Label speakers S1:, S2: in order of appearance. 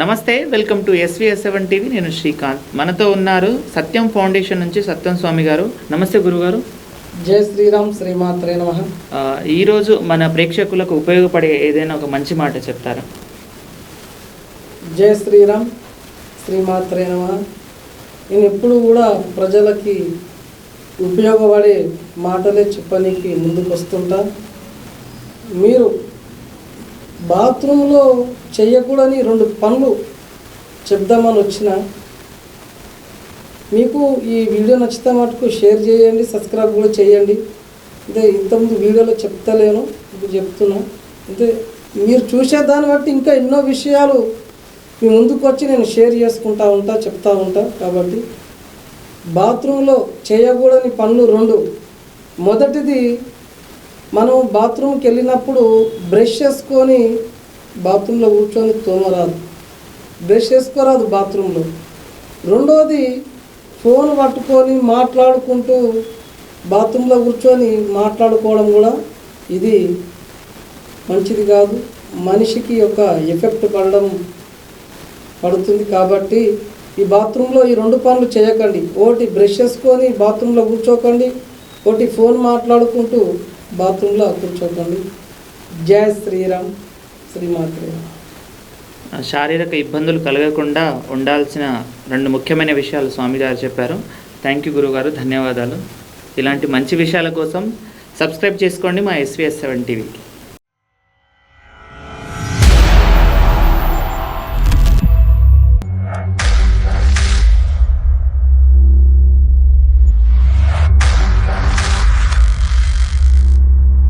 S1: నమస్తే welcome to SVS seven TV నేను శ్రీకాంత్. మనతో ఉన్నారు సత్యం ఫౌండేషన్ నుంచి సత్యం స్వామి గారు. నమస్తే గురుగారు.
S2: జై శ్రీరామ్ శ్రీమాత్రే నమ.
S1: ఈరోజు మన ప్రేక్షకులకు ఉపయోగపడే ఏదైనా ఒక మంచి మాట చెప్తారా?
S2: జై శ్రీరామ్ శ్రీమాత్రే నమ. నేను ఎప్పుడు కూడా ప్రజలకి ఉపయోగపడే మాటలే చెప్పనీకి ముందుకు వస్తుంటా మీరు బాత్రూంలో చేయకూడని రెండు పనులు చెప్దామని వచ్చిన. మీకు ఈ వీడియో నచ్చితే మటుకు షేర్ చేయండి సబ్స్క్రైబ్ కూడా చేయండి. అంటే ఇంతకుముందు వీడియోలో చెప్తలేను ఇప్పుడు చెప్తున్నా. అంటే మీరు చూసే దాన్ని బట్టి ఇంకా ఎన్నో విషయాలు మీ ముందుకు వచ్చి నేను షేర్ చేసుకుంటా ఉంటా చెప్తా ఉంటా. కాబట్టి బాత్రూంలో చేయకూడని పనులు రెండు. మొదటిది మనం బాత్రూమ్కి వెళ్ళినప్పుడు బ్రష్ చేసుకొని బాత్రూంలో కూర్చొని తోమరాదు. బ్రష్ చేసుకోరాదు బాత్రూంలో రెండోది ఫోన్ పట్టుకొని మాట్లాడుకుంటూ బాత్రూంలో కూర్చొని మాట్లాడుకోవడం కూడా ఇది మంచిది కాదు. మనిషికి ఒక ఎఫెక్ట్ పడడం పడుతుంది కాబట్టి ఈ బాత్రూంలో ఈ రెండు పనులు చేయకండి. ఒకటి బ్రష్ చేసుకొని బాత్రూంలో కూర్చోకండి. ఒకటి ఫోన్ మాట్లాడుకుంటూ బాత్రూంలో కూర్చోకండి జై శ్రీరామ్ శ్రీమాత్రే.
S1: శారీరక ఇబ్బందులు కలగకుండా ఉండాల్సిన రెండు ముఖ్యమైన విషయాలు స్వామి గారు చెప్పారు. థ్యాంక్ యూ గురుగారు ధన్యవాదాలు. ఇలాంటి మంచి విషయాల కోసం సబ్స్క్రైబ్ చేసుకోండి మా ఎస్విఎస్ సెవెన్ టీవీకి